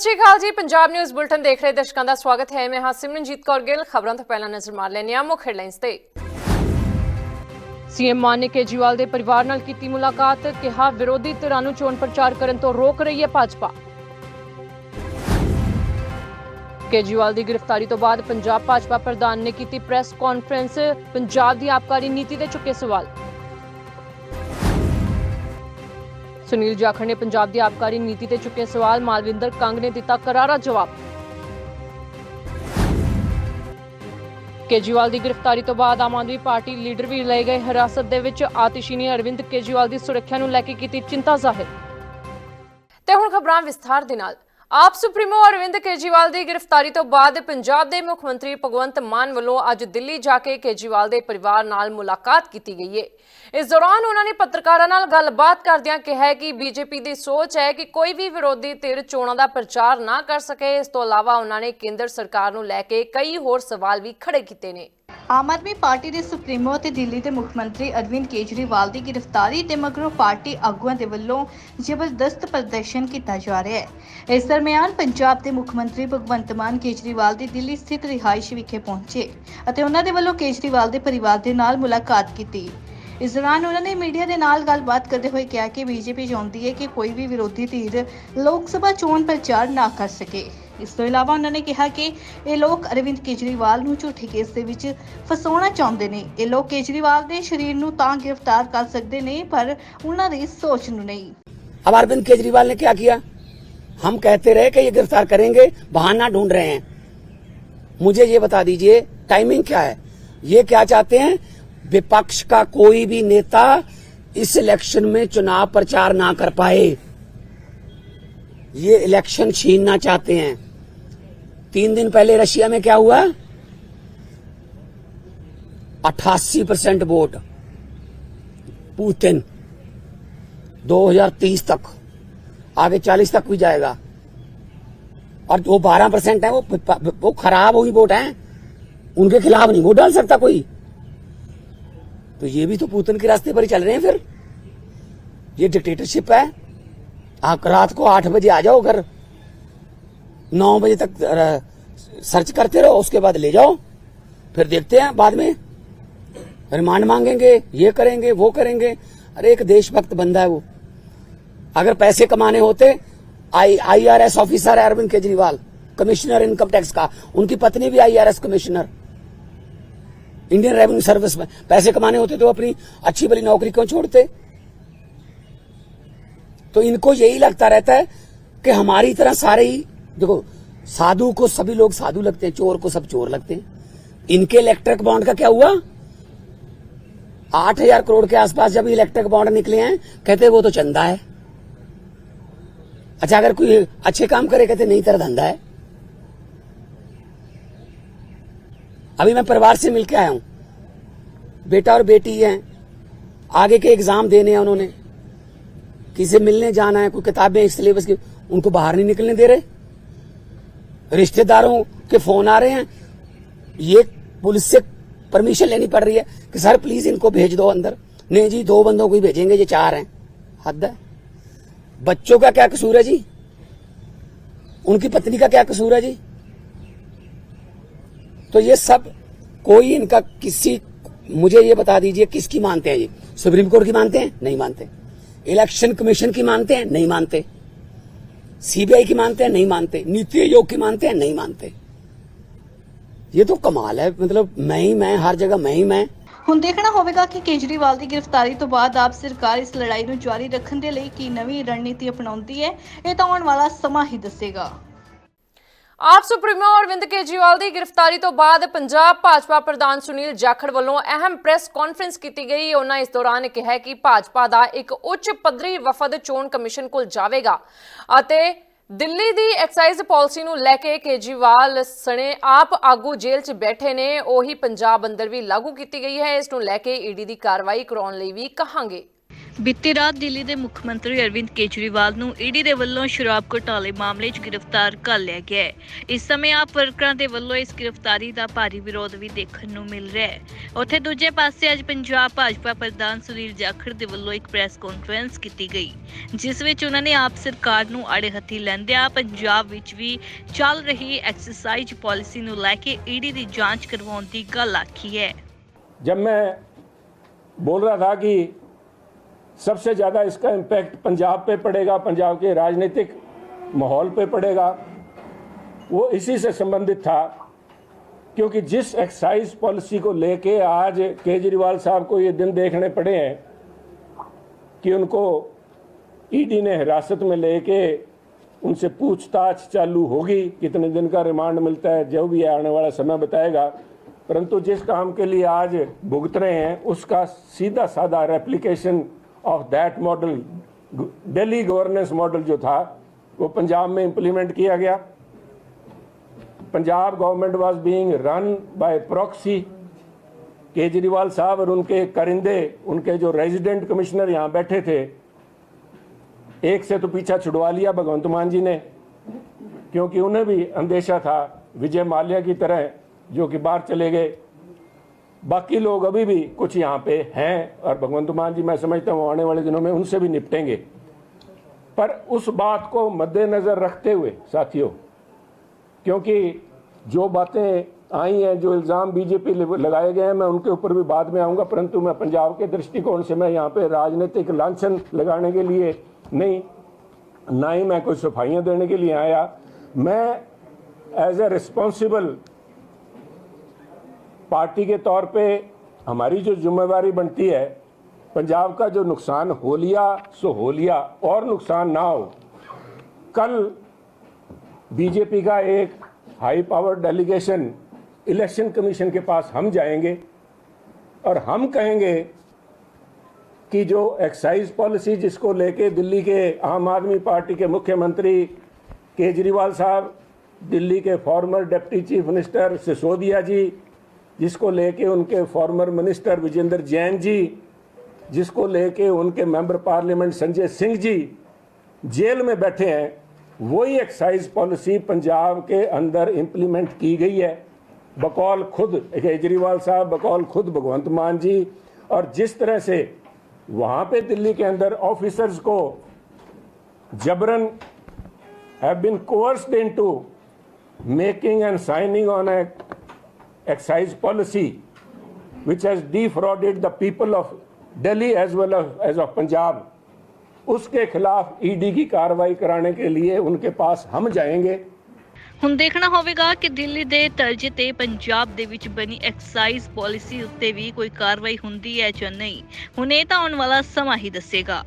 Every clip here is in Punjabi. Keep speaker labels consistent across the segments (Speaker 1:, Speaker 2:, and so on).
Speaker 1: ਸ਼੍ਰੀ ਅਕਾਲ ਜੀ। ਪੰਜਾਬ ਨਿਊਜ਼ ਬੁਲਟਨ ਦੇਖ ਰਹੇ ਦਰਸ਼ਕਾਂ ਦਾ ਸਵਾਗਤ ਹੈ। ਮੈਂ ਹਾਂ ਸਿਮਰਨਜੀਤ ਕੌਰ ਗਿੱਲ। ਖਬਰਾਂ ਤੋਂ ਪਹਿਲਾਂ ਨਜ਼ਰ ਮਾਰ ਲੈਂਦੇ ਹਾਂ ਮੁੱਖ ਹੈਡਲਾਈਨਸ ਤੇ। ਸੀਐਮ ਮਾਨ ਨੇ ਕੇਜਰੀਵਾਲ ਦੇ ਪਰਿਵਾਰ ਨਾਲ ਕੀਤੀ ਮੁਲਾਕਾਤ, ਕਿਹਾ ਵਿਰੋਧੀ ਧਿਰਾਂ ਨੂੰ ਚੋਣ ਪ੍ਰਚਾਰ ਕਰਨ ਤੋਂ ਰੋਕ ਰਹੀ ਹੈ ਭਾਜਪਾ। ਕੇਜਰੀਵਾਲ ਦੀ ਗ੍ਰਿਫਤਾਰੀ ਤੋਂ ਬਾਅਦ ਪੰਜਾਬ ਭਾਜਪਾ ਪ੍ਰਧਾਨ ਨੇ ਕੀਤੀ ਪ੍ਰੈਸ ਕਾਨਫਰੰਸ ਪੰਜਾਬ ਦੀ ਆਬਕਾਰੀ ਨੀਤੀ ਤੇ ਚੁੱਕੇ ਸਵਾਲ। ਸੁਨੀਲ ਜਾਖੜ ਨੇ ਪੰਜਾਬ ਦੀ ਆਬਕਾਰੀ ਨੀਤੀ ਤੇ ਚੁੱਕੇ ਸਵਾਲ ਮਾਲਵਿੰਦਰ ਕੰਗ ਨੇ ਦਿੱਤਾ ਕਰਾਰਾ ਜਵਾਬ। ਕੇਜਰੀਵਾਲ ਦੀ ਗ੍ਰਿਫਤਾਰੀ ਤੋਂ ਬਾਅਦ ਆਮ ਆਦਮੀ ਪਾਰਟੀ ਲੀਡਰ ਵੀ ਲਏ ਗਏ ਹਿਰਾਸਤ ਦੇ ਵਿੱਚ। ਆਤਿਸ਼ੀ ਨੇ ਅਰਵਿੰਦ ਕੇਜਰੀਵਾਲ ਦੀ ਸੁਰੱਖਿਆ ਨੂੰ ਲੈ ਕੇ ਕੀਤੀ ਚਿੰਤਾ ਜ਼ਾਹਿਰ। ਤੇ ਹੁਣ ਖਬਰਾਂ ਵਿਸਥਾਰ ਦੇ ਨਾਲ। ਆਪ ਸੁਪਰੀਮੋ ਅਰਵਿੰਦ ਕੇਜਰੀਵਾਲ ਦੀ ਗ੍ਰਿਫਤਾਰੀ ਤੋਂ ਬਾਅਦ ਪੰਜਾਬ ਦੇ ਮੁੱਖ ਮੰਤਰੀ ਭਗਵੰਤ ਮਾਨ ਵੱਲੋਂ ਅੱਜ ਦਿੱਲੀ ਜਾ ਕੇ ਕੇਜਰੀਵਾਲ ਦੇ ਪਰਿਵਾਰ ਨਾਲ ਮੁਲਾਕਾਤ ਕੀਤੀ ਗਈ ਹੈ ਇਸ ਦੌਰਾਨ ਉਹਨਾਂ ਨੇ ਪੱਤਰਕਾਰਾਂ ਨਾਲ ਗੱਲਬਾਤ ਕਰਦਿਆਂ ਕਿਹਾ ਹੈ ਕਿ ਬੀਜੇਪੀ ਦੀ ਸੋਚ ਹੈ ਕਿ ਕੋਈ ਵੀ ਵਿਰੋਧੀ ਧਿਰ ਚੋਣਾਂ ਦਾ ਪ੍ਰਚਾਰ ਨਾ ਕਰ ਸਕੇ। ਇਸ ਤੋਂ ਇਲਾਵਾ ਉਹਨਾਂ ਨੇ ਕੇਂਦਰ ਸਰਕਾਰ ਨੂੰ ਲੈ ਕੇ ਕਈ ਹੋਰ ਸਵਾਲ ਵੀ ਖੜੇ ਕੀਤੇ ਨੇ।
Speaker 2: ਆਮ ਆਦਮੀ ਪਾਰਟੀ ਦੇ ਸੁਪਰੀਮੋ ਅਤੇ ਦਿੱਲੀ ਦੇ ਮੁੱਖ ਮੰਤਰੀ ਅਰਵਿੰਦ ਕੇਜਰੀਵਾਲ ਦੀ ਗ੍ਰਿਫਤਾਰੀ ਤੇ ਮਗਰੋਂ ਪਾਰਟੀ ਆਗੂਆਂ ਦੇ ਵੱਲੋਂ ਜ਼ਬਰਦਸਤ ਪ੍ਰਦਰਸ਼ਨ ਕੀਤਾ ਜਾ ਰਿਹਾ ਹੈ। ਇਸ ਦਰਮਿਆਨ ਪੰਜਾਬ ਦੇ ਮੁੱਖ ਮੰਤਰੀ ਭਗਵੰਤ ਮਾਨ ਕੇਜਰੀਵਾਲ ਦੀ ਦਿੱਲੀ ਸਥਿਤ ਰਿਹਾਇਸ਼ ਵਿਖੇ ਪਹੁੰਚੇ ਅਤੇ ਉਹਨਾਂ ਦੇ ਵੱਲੋਂ ਕੇਜਰੀਵਾਲ ਦੇ ਪਰਿਵਾਰ ਦੇ ਨਾਲ ਮੁਲਾਕਾਤ ਕੀਤੀ। ਇਸ ਦੌਰਾਨ ਉਹਨਾਂ ਨੇ ਮੀਡੀਆ ਦੇ ਨਾਲ ਗੱਲਬਾਤ ਕਰਦੇ ਹੋਏ ਕਿਹਾ ਕਿ ਬੀਜੇਪੀ ਚਾਹੁੰਦੀ ਹੈ ਕਿ ਕੋਈ ਵੀ ਵਿਰੋਧੀ ਧਿਰ ਲੋਕ ਸਭਾ ਚੋਣ ਪ੍ਰਚਾਰ ਨਾ ਕਰ ਸਕੇ। ਇਸ ਤੋਂ ਇਲਾਵਾ ਉਹਨਾਂ ਨੇ ਕਿਹਾ ਕਿ ਇਹ ਲੋਕ ਅਰਵਿੰਦ ਕੇਜਰੀਵਾਲ ਨੂੰ ਝੂਠੇ ਕੇਸ ਦੇ ਵਿੱਚ ਫਸਾਉਣਾ ਚਾਹੁੰਦੇ ਨੇ ਇਹ ਲੋਕ ਕੇਜਰੀਵਾਲ ਦੇ ਸਰੀਰ ਨੂੰ ਤਾਂ ਗ੍ਰਿਫਤਾਰ ਕਰ ਸਕਦੇ ਨੇ ਪਰ ਉਹਨਾਂ ਦੀ ਸੋਚ ਨੂੰ ਨਹੀਂ
Speaker 3: अब अरविंद केजरीवाल ने क्या किया हम कहते रहे कि ये गिरफ्तार करेंगे बहाना ढूंढ रहे हैं मुझे ये बता दीजिए टाइमिंग क्या है ये क्या चाहते हैं विपक्ष का कोई भी नेता इस इलेक्शन में चुनाव प्रचार ना कर पाए ये इलेक्शन छीनना चाहते हैं तीन दिन पहले रशिया में क्या हुआ? अट्ठासी परसेंट वोट। पुतिन 2030 तक। आगे 40 तक भी जाएगा। और जो 12 परसेंट है, वो वो खराब हुई वोट है। उनके खिलाफ नहीं वोट डाल सकता कोई। तो ये भी तो पुतिन के रास्ते पर ही चल रहे हैं फिर। ये डिक्टेटरशिप है। आप रात को आठ बजे आ जाओ घर। नौ बजे तक सर्च करते रहो, उसके बाद ले जाओ, फिर देखते हैं बाद में। रिमांड मांगेंगे, ये करेंगे, वो करेंगे। अरे, एक देशभक्त बंदा है वो। अगर पैसे कमाने होते, आई आईआरएस ऑफिसर है Arvind Kejriwal commissioner income tax का। उनकी पत्नी भी IRS commissioner Indian revenue service में पैसे कमाने होते तो अपनी अच्छी भली नौकरी क्यों छोड़ते? तो इनको यही लगता रहता है कि हमारी तरह सारे ही देखो, साधु को सभी लोग साधु लगते हैं, चोर को सब चोर लगते हैं। इनके इलेक्ट्रिक बॉन्ड का क्या हुआ? आठ हज़ार करोड़ के आसपास जब इलेक्ट्रिक बॉन्ड निकले हैं, कहते वो तो चंदा है। अच्छा अगर कोई अच्छे काम करे, कहते नहीं, तेरा धंधा है। अभी मैं परिवार से मिलकर आया हूँ। बेटा और बेटी हैं। आगे के एग्ज़ाम देने हैं उन्होंने। किसी मिलने जाना है, कोई किताबें, सिलेबस की, उनको बाहर नहीं निकलने दे रहे। रिश्तेदारों के फ़ोन आ रहे हैं। ये पुलिस से परमिशन लेनी पड़ रही है कि सर प्लीज़ इनको भेज दो अंदर। नहीं जी, दो बंदों को ही भेजेंगे, ये चार हैं। हद है। बच्चों का क्या कसूर है जी? उनकी पत्नी का क्या कसूर है जी? तो ये सब कोई इनका किसी, मुझे ये बता दीजिए, किसकी मानते हैं ये? सुप्रीम कोर्ट की मानते हैं? नहीं मानते। इलेक्शन कमीशन की मानते हैं? नहीं मानते। सीबीआई की मानते हैं नहीं मानते नीति आयोग की मानते हैं नहीं मानते ये तो कमाल है मतलब मैं ही मैं हर जगह मैं ही मैं
Speaker 2: ਹੁਣ ਦੇਖਣਾ ਹੋਵੇਗਾ ਕਿ ਕੇਜਰੀਵਾਲ ਦੀ ਗ੍ਰਿਫਤਾਰੀ ਤੋਂ ਬਾਅਦ ਆਪ ਸਰਕਾਰ ਇਸ ਲੜਾਈ ਨੂੰ ਜਾਰੀ ਰੱਖਣ ਦੇ ਲਈ ਕੀ ਨਵੀਂ ਰਣਨੀਤੀ ਅਪਣਾਉਂਦੀ ਹੈ ਇਹ ਤਾਂ ਆਉਣ ਵਾਲਾ ਸਮਾਂ ਹੀ ਦੱਸੇਗਾ
Speaker 1: ਆਪ ਸੁਪਰੀਮੋ ਅਰਵਿੰਦ ਕੇਜਰੀਵਾਲ ਦੀ ਗ੍ਰਿਫਤਾਰੀ ਤੋਂ ਬਾਅਦ ਪੰਜਾਬ ਭਾਜਪਾ ਪ੍ਰਧਾਨ ਸੁਨੀਲ ਜਾਖੜ ਵੱਲੋਂ ਅਹਿਮ ਪ੍ਰੈਸ ਕਾਨਫਰੰਸ ਕੀਤੀ ਗਈ। ਉਹਨਾਂ ਇਸ ਦੌਰਾਨ ਕਿਹਾ ਕਿ ਭਾਜਪਾ ਦਾ ਇੱਕ ਉੱਚ ਪੱਧਰੀ ਵਫਦ ਚੋਣ ਕਮਿਸ਼ਨ ਕੋਲ ਜਾਵੇਗਾ ਅਤੇ ਦਿੱਲੀ ਦੀ ਐਕਸਾਈਜ਼ ਪਾਲਿਸੀ ਨੂੰ ਲੈ ਕੇ ਕੇਜਰੀਵਾਲ ਸਣੇ ਆਪ ਆਗੂ ਜੇਲ੍ਹ 'ਚ ਬੈਠੇ ਨੇ। ਉਹੀ ਪੰਜਾਬ ਅੰਦਰ ਵੀ ਲਾਗੂ ਕੀਤੀ ਗਈ ਹੈ। ਇਸ ਨੂੰ ਲੈ ਕੇ ਈਡੀ ਦੀ ਕਾਰਵਾਈ ਕਰਾਉਣ ਲਈ ਵੀ ਕਹਾਂਗੇ।
Speaker 2: ਬੀਤੀ ਰਾਤ ਦਿੱਲੀ ਦੇ ਮੁੱਖ ਮੰਤਰੀ ਅਰਵਿੰਦ ਕੇਜਰੀਵਾਲ ਨੂੰ ਈਡੀ ਦੇ ਵੱਲੋਂ ਸ਼ਰਾਬ ਘੁਟਾਲੇ ਮਾਮਲੇ 'ਚ ਗ੍ਰਿਫਤਾਰ ਕਰ ਲਿਆ ਗਿਆ ਹੈ ਇਸ ਸਮੇਂ ਆਪ ਵਰਕਰਾਂ ਦੇ ਵੱਲੋਂ ਇਸ ਗ੍ਰਿਫਤਾਰੀ ਦਾ ਭਾਰੀ ਵਿਰੋਧ ਵੀ ਦੇਖਣ ਨੂੰ ਮਿਲ ਰਿਹਾ ਹੈ ਉੱਥੇ ਦੂਜੇ ਪਾਸੇ ਅੱਜ ਪੰਜਾਬ ਭਾਜਪਾ ਪ੍ਰਧਾਨ ਸੁਨੀਲ ਜਾਖੜ ਦੇ ਵੱਲੋਂ ਇੱਕ ਪ੍ਰੈਸ ਕਾਨਫਰੰਸ ਕੀਤੀ ਗਈ ਜਿਸ ਵਿੱਚ ਉਹਨਾਂ ਨੇ ਆਪ ਸਰਕਾਰ ਨੂੰ ਆੜੇ ਹੱਥੀ ਲੈਂਦਿਆਂ ਪੰਜਾਬ ਵਿੱਚ ਵੀ ਚੱਲ ਰਹੀ ਐਕਸਰਸਾਈਜ਼ ਪਾਲਿਸੀ ਨੂੰ ਲੈ ਕੇ ਈਡੀ ਦੀ ਜਾਂਚ ਕਰਵਾਉਣ ਦੀ ਗੱਲ ਆਖੀ ਹੈ
Speaker 4: जब मैं बोल रहा था कि सबसे ज़्यादा इसका इम्पैक्ट पंजाब पे पड़ेगा, पंजाब के राजनीतिक माहौल पे पड़ेगा। वो इसी से संबंधित था, क्योंकि जिस एक्साइज पॉलिसी को लेके आज केजरीवाल साहब को ये दिन देखने पड़े हैं, कि उनको ईडी ने हिरासत में लेके उनसे पूछताछ चालू होगी, कितने दिन का रिमांड मिलता है, जो भी आने वाला समय बताएगा। परंतु जिस काम के लिए आज भुगत रहे हैं, उसका सीधा साधा replication of that model Delhi governance model जो था, वो पंजाब में इंप्लीमेंट किया गया। Punjab government was being run by proxy Kejriwal sahab और उनके करिंदे, उनके जो रेजिडेंट कमिश्नर यहाँ बैठे थे, एक से तो पीछा छुड़वा लिया भगवंत मान जी ने, क्योंकि उन्हें भी अंदेशा था विजय माल्या की तरह, जो कि बाहर चले गए। बाकी लोग अभी भी कुछ यहाँ पे हैं और भगवंत मान जी, मैं समझता हूँ आने वाले दिनों में उनसे भी निपटेंगे। पर उस बात को मद्देनजर रखते हुए, साथियों, क्योंकि जो बातें आई हैं, जो इल्ज़ाम बीजेपी लगाए गए हैं, मैं उनके ऊपर भी बाद में आऊँगा, परंतु मैं पंजाब के दृष्टिकोण से मैं यहाँ पे राजनीतिक लांछन लगाने के लिए नहीं, ना ही मैं कोई सफाइयाँ देने के लिए आया। मैं एज ए रिस्पॉन्सिबल पार्टी के तौर पे हमारी जो जिम्मेवारी बनती है, पंजाब का जो नुकसान हो लिया, सो हो लिया। और नुकसान ना हो, कल बीजेपी का एक high power delegation election commission के पास हम जाएँगे और हम कहेंगे कि जो एक्साइज पॉलिसी जिसको लेके दिल्ली के आम आदमी पार्टी के मुख्यमंत्री केजरीवाल साहब, दिल्ली के former deputy chief minister Sisodia ji जिसको लेके उनके फॉर्मर मिनिस्टर विजेंद्र जैन जी, जिसको लेके उनके member parliament Sanjay Singh ji jail में बैठे हैं, वही एक्साइज पॉलिसी पंजाब के अंदर इंप्लीमेंट की गई है। बकौल खुद केजरीवाल साहब, बकौल खुद भगवंत मान जी और जिस तरह से वहाँ पे दिल्ली के अंदर ऑफिसर्स को जबरन have been coerced into making and signing on a excise policy which has defrauded the people of Delhi as well as, as of Punjab उसके खिलाफ ईडी की कार्रवाई कराने के लिए उनके पास हम जाएंगे
Speaker 2: ਹੁਣ ਦੇਖਣਾ ਹੋਵੇਗਾ ਕਿ ਦਿੱਲੀ ਦੇ ਤਰਜ ਤੇ ਪੰਜਾਬ ਦੇ ਵਿੱਚ ਬਣੀ ਐਕਸਾਈਜ਼ ਪਾਲਿਸੀ ਉੱਤੇ ਵੀ ਕੋਈ ਕਾਰਵਾਈ ਹੁੰਦੀ ਹੈ ਜਾਂ ਨਹੀਂ ਹੁਣ ਇਹ ਤਾਂ ਆਉਣ ਵਾਲਾ ਸਮਾਂ ਹੀ ਦੱਸੇਗਾ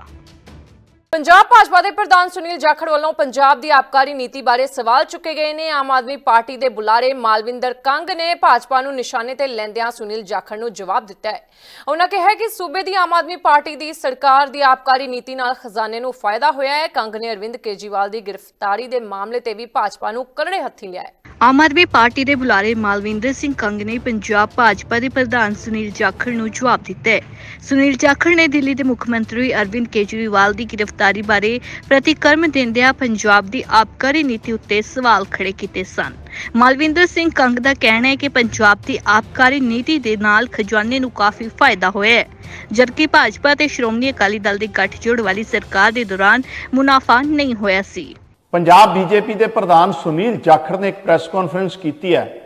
Speaker 1: ਪੰਜਾਬ ਭਾਜਪਾ ਦੇ ਪ੍ਰਧਾਨ ਸੁਨੀਲ ਜਾਖੜ ਵੱਲੋਂ ਪੰਜਾਬ ਦੀ ਆਬਕਾਰੀ ਨੀਤੀ ਬਾਰੇ ਸਵਾਲ ਚੁੱਕੇ ਗਏ ਨੇ। ਆਮ ਆਦਮੀ ਪਾਰਟੀ ਦੇ ਬੁਲਾਰੇ ਮਾਲਵਿੰਦਰ ਕੰਗ ਨੇ ਭਾਜਪਾ ਨੂੰ ਨਿਸ਼ਾਨੇ ਤੇ ਲੈਂਦਿਆਂ ਸੁਨੀਲ ਜਾਖੜ ਨੂੰ ਜਵਾਬ ਦਿੱਤਾ ਹੈ। ਉਹਨਾਂ ਕਿਹਾ ਕਿ ਸੂਬੇ ਦੀ ਆਮ ਆਦਮੀ ਪਾਰਟੀ ਦੀ ਸਰਕਾਰ ਦੀ ਆਬਕਾਰੀ ਨੀਤੀ ਨਾਲ ਖਜ਼ਾਨੇ ਨੂੰ ਫਾਇਦਾ ਹੋਇਆ ਹੈ। ਕੰਗ ਨੇ ਅਰਵਿੰਦ ਕੇਜਰੀਵਾਲ ਦੀ ਗ੍ਰਿਫਤਾਰੀ ਦੇ ਮਾਮਲੇ ਤੇ ਵੀ ਭਾਜਪਾ ਨੂੰ ਕਰੜੇ ਹੱਥੀਂ ਲਿਆ ਹੈ।
Speaker 2: ਆਮ ਆਦਮੀ ਪਾਰਟੀ ਦੇ ਬੁਲਾਰੇ ਮਾਲਵਿੰਦਰ ਸਿੰਘ ਕੰਗ ਨੇ ਪੰਜਾਬ ਭਾਜਪਾ ਦੇ ਪ੍ਰਧਾਨ ਸੁਨੀਲ ਜਾਖੜ ਨੂੰ ਜਵਾਬ ਦਿੱਤਾ ਹੈ। ਸੁਨੀਲ ਜਾਖੜ ਨੇ ਦਿੱਲੀ ਦੇ ਮੁੱਖ ਮੰਤਰੀ ਅਰਵਿੰਦ ਕੇਜਰੀਵਾਲ ਦੀ ਗ੍ਰਿਫਤਾਰੀ ਬਾਰੇ ਪ੍ਰਤੀਕਰਮ ਦਿੰਦਿਆਂ ਪੰਜਾਬ ਦੀ ਆਬਕਾਰੀ ਨੀਤੀ ਉੱਤੇ ਸਵਾਲ ਖੜੇ ਕੀਤੇ ਸਨ। ਮਾਲਵਿੰਦਰ ਸਿੰਘ ਕੰਗ ਦਾ ਕਹਿਣਾ ਹੈ ਕਿ ਪੰਜਾਬ ਦੀ ਆਬਕਾਰੀ ਨੀਤੀ ਦੇ ਨਾਲ ਖਜ਼ਾਨੇ ਨੂੰ ਕਾਫੀ ਫਾਇਦਾ ਹੋਇਆ ਹੈ। ਜਦਕਿ ਭਾਜਪਾ ਤੇ ਸ਼੍ਰੋਮਣੀ ਅਕਾਲੀ ਦਲ ਦੀ ਗੱਠਜੋੜ ਵਾਲੀ ਸਰਕਾਰ ਦੇ ਦੌਰਾਨ ਮੁਨਾਫਾ ਨਹੀਂ ਹੋਇਆ ਸੀ।
Speaker 5: ਪੰਜਾਬ ਬੀਜੇਪੀ ਦੇ ਪ੍ਰਧਾਨ ਸੁਨੀਲ ਜਾਖੜ ਨੇ ਇੱਕ ਪ੍ਰੈਸ ਕਾਨਫਰੰਸ ਕੀਤੀ ਹੈ।